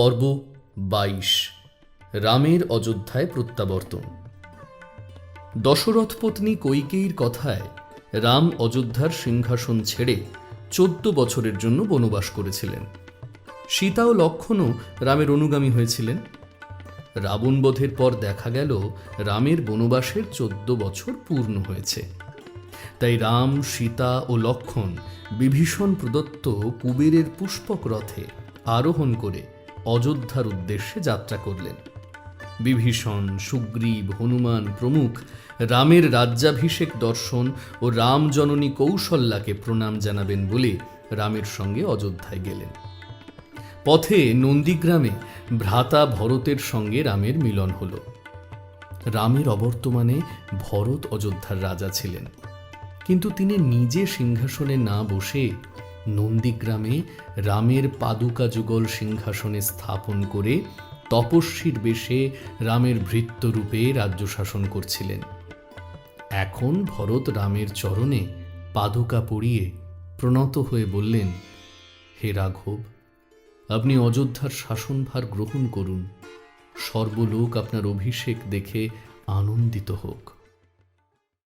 পর্ব বাইশ, রামের অযোধ্যায় প্রত্যাবর্তন। দশরথ পত্নী কৈকেয়ীর কথায় রাম অযোধ্যার সিংহাসন ছেড়ে চোদ্দ বছরের জন্য বনবাস করেছিলেন। সীতা ও লক্ষণও রামের অনুগামী হয়েছিলেন। রাবণবধের পর দেখা গেল, রামের বনবাসের চোদ্দ বছর পূর্ণ হয়েছে। তাই রাম, সীতা ও লক্ষণ বিভীষণ প্রদত্ত কুবেরের পুষ্পক রথে আরোহণ করে অযোধ্যার উদ্দেশ্যে যাত্রা করলেন। বিভীষণ, সুগ্রীব, হনুমান প্রমুখ রামের রাজ্যাভিষেক দর্শন ও রাম জননী কৌশল্যাকে প্রণাম জানাবেন বলে রামের সঙ্গে অযোধ্যায় গেলেন। পথে নন্দীগ্রামে ভ্রাতা ভরতের সঙ্গে রামের মিলন হল। রামের অবর্তমানে ভরত অযোধ্যার রাজা ছিলেন। কিন্তু তিনি নিজে সিংহাসনে না বসে নন্দীগ্রামে রামের পাদুকা যুগল সিংহাসনে স্থাপন করে তপস্বীর বেশে রামের ভৃত্যরূপে রাজ্য শাসন করছিলেন। এখন ভরত রামের চরণে পাদুকা পড়িয়ে প্রণত হয়ে বললেন, হে রাঘব, আপনি অযোধ্যার শাসনভার গ্রহণ করুন। সর্বলোক আপনার অভিষেক দেখে আনন্দিত হোক।